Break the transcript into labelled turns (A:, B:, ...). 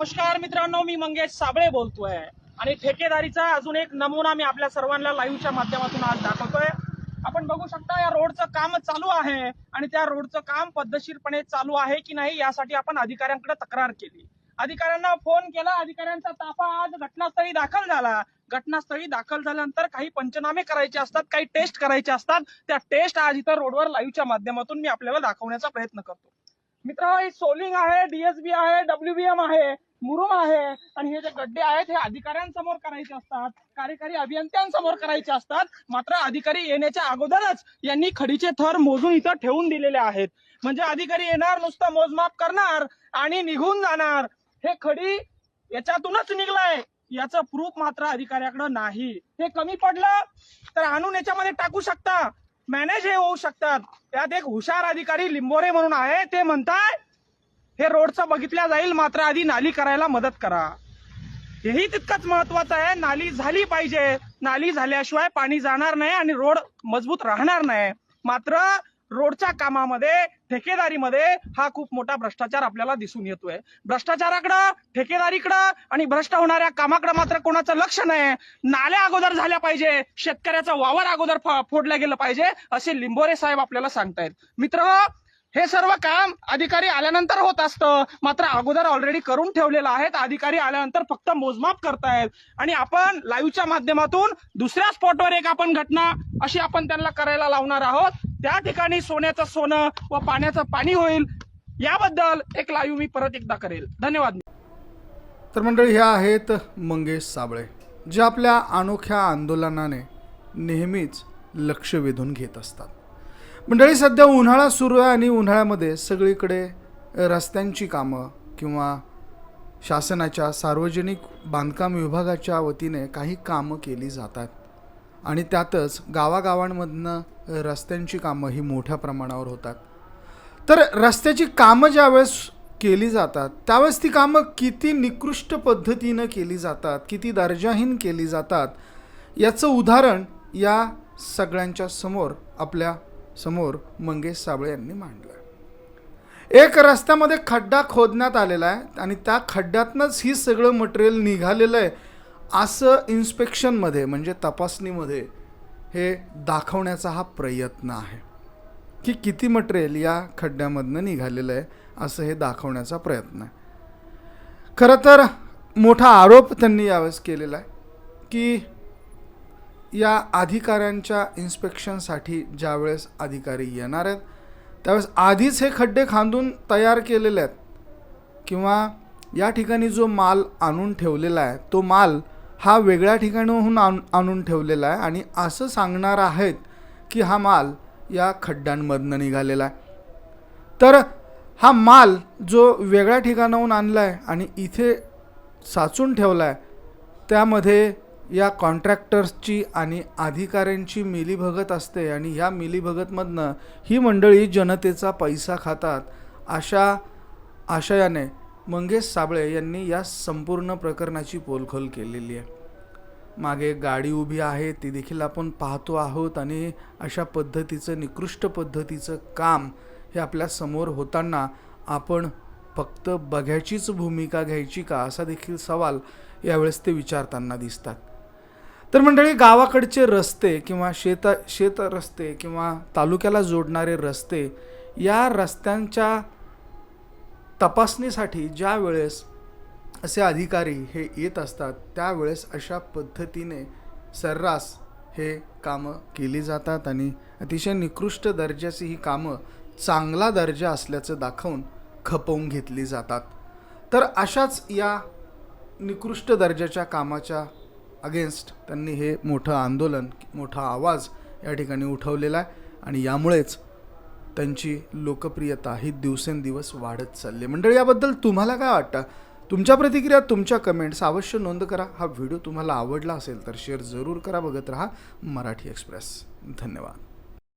A: नमस्कार मित्रांनो मी मंगेश साबळे बोलतोय. आणि ठेकेदारीचा अजून एक नमुना मी आपल्या सर्वांना लाईव्हच्या माध्यमातून आज दाखवतोय. आपण बघू शकता या रोडचं काम चालू आहे आणि त्या रोडचं काम पद्धतशीरपणे चालू आहे की नाही यासाठी आपण अधिकाऱ्यांकडे तक्रार केली. अधिकाऱ्यांना फोन केला अधिकाऱ्यांचा ताफा आज घटनास्थळी दाखल झाला. घटनास्थळी दाखल झाल्यानंतर काही पंचनामे करायचे असतात काही टेस्ट करायचे असतात. त्या टेस्ट आज इथं रोडवर लाईव्हच्या माध्यमातून मी आपल्याला दाखवण्याचा प्रयत्न करतो. मित्र सोलिंग आहे डीएसबी आहे डब्ल्यूबीएम आहे. मुरुम आहे आणि हे जे गड्डे आहेत हे अधिकाऱ्यांसमोर करायचे असतात. कार्यकारी अभियंत्यांसमोर करायचे असतात. मात्र अधिकारी येण्याच्या अगोदरच यांनी खडीचे थर मोजून इथं ठेवून दिलेले आहेत. म्हणजे अधिकारी येणार नुसतं मोजमाप करणार आणि निघून जाणार. हे खडी याच्यातूनच निघलाय. याचं प्रूफ मात्र अधिकाऱ्याकडे नाही. हे कमी पडलं तर आणून याच्यामध्ये टाकू शकता. मॅनेज हे होऊ शकतात. त्यात एक हुशार अधिकारी लिंबोरे म्हणून आहे. ते म्हणताय हे रोडचं बघितल्या जाईल मात्र आधी नाली करायला मदत करा. हेही तितकंच महत्वाचं आहे नाली झाली पाहिजे. नाली झाल्याशिवाय पाणी जाणार नाही आणि रोड मजबूत राहणार नाही. मात्र रोडच्या कामामध्ये ठेकेदारीमध्ये हा खूप मोठा भ्रष्टाचार आपल्याला दिसून येतोय. भ्रष्टाचाराकडं ठेकेदारीकडं आणि भ्रष्ट होणाऱ्या कामाकडे मात्र कोणाचं लक्ष नाही. नाल्या अगोदर झाल्या पाहिजे शेतकऱ्याचा वावर अगोदर फोडला गेलं पाहिजे असे लिंबोरे साहेब आपल्याला सांगतायत. मित्र हे सर्व काम अधिकारी आल्यानंतर होत असतं. मात्र अगोदर ऑलरेडी करून ठेवलेलं आहे अधिकारी आल्यानंतर फक्त मोजमाप करतायत. आणि आपण लाईव्हच्या माध्यमातून दुसऱ्या स्पॉटवर एक आपण घटना अशी आपण त्यांना करायला लावणार आहोत. त्या ठिकाणी सोन्याचं सोनं व पाण्याचं पाणी होईल. याबद्दल एक लाईव्ह मी परत एकदा करेल. धन्यवाद.
B: तर मंडळी ह्या आहेत मंगेश साबळे जे आपल्या अनोख्या आंदोलनाने नेहमीच लक्ष वेधून घेत असतात. मंडळी सध्या उन्हाळा सुरू आहे आणि उन्हाळ्यामध्ये सगळीकडे रस्त्यांची कामं किंवा शासनाच्या सार्वजनिक बांधकाम विभागाच्या वतीने काही कामं केली जातात. आणि त्यातच गावागावांमधनं रस्त्यांची कामं ही मोठ्या प्रमाणावर होतात. तर रस्त्याची कामं ज्यावेळेस केली जातात त्यावेळेस ती कामं किती निकृष्ट पद्धतीनं केली जातात किती दर्जाहीन केली जातात याचं उदाहरण या सगळ्यांच्या समोर आपल्या समोर मंगेश साबळे यांनी मांडलं. एक रस्त्यामध्ये खड्डा खोदण्यात आलेला आहे आणि त्या खड्ड्यातनंच ही सगळं मटेरियल निघालेलं आहे असं इन्स्पेक्शनमध्ये म्हणजे तपासणीमध्ये हे दाखवण्याचा हा प्रयत्न आहे की किती मटेरियल या खड्ड्यामधनं निघालेलं आहे असं हे दाखवण्याचा प्रयत्न आहे. खरं तर मोठा आरोप त्यांनी यावेळेस केलेला आहे की या अधिकाऱ्यांच्या इन्स्पेक्शनसाठी ज्यावेळेस अधिकारी येणार आहेत त्यावेळेस आधीच हे खड्डे खांदून तयार केलेले आहेत. किंवा या ठिकाणी जो माल आणून ठेवलेला आहे तो माल हा वेगळ्या ठिकाणाहून आण आणून ठेवलेला आहे आणि असं सांगणार आहेत की हा माल या खड्ड्यांमधनं निघालेला आहे. तर हा माल जो वेगळ्या ठिकाणाहून आणला आहे आणि इथे साचून ठेवला आहे त्यामध्ये या कॉन्ट्रॅक्टर्सची आणि अधिकाऱ्यांची मिलीभगत असते आणि ह्या मिलीभगतमधनं ही मंडळी जनतेचा पैसा खातात अशा आशयाने मंगेश साबळे यांनी या संपूर्ण प्रकरणाची पोलखोल केलेली आहे. मागे गाडी उभी आहे ती देखील आपण पाहतो आहोत आणि अशा पद्धतीचं निकृष्ट पद्धतीचं काम हे आपल्यासमोर होताना आपण फक्त बघ्याचीच भूमिका घ्यायची का असा देखील सवाल यावेळेस ते विचारताना दिसतात. तर मंडळी गावाकडचे रस्ते किंवा शेत शेत रस्ते किंवा तालुक्याला जोडणारे रस्ते या रस्त्यांच्या तपासणीसाठी ज्या वेळेस असे अधिकारी हे येत असतात त्यावेळेस अशा पद्धतीने सर्रास हे कामं केली जातात आणि अतिशय निकृष्ट दर्जाची ही कामं चांगला दर्जा असल्याचं दाखवून खपवून घेतली जातात. तर अशाच या निकृष्ट दर्जाच्या कामाच्या अगेन्स्ट त्यांनी हे मोठं आंदोलन मोठा आवाज या ठिकाणी उठवलेला आहे आणि यामुळेच त्यांची लोकप्रियता ही दिवसेंदिवस वाढत चालली आहे. मंडळी याबद्दल तुम्हाला काय वाटतं? तुमच्या प्रतिक्रिया तुमच्या कमेंट्स अवश्य नोंद करा. हा व्हिडिओ तुम्हाला आवडला असेल तर शेअर जरूर करा. बघत राहा मराठी एक्सप्रेस धन्यवाद.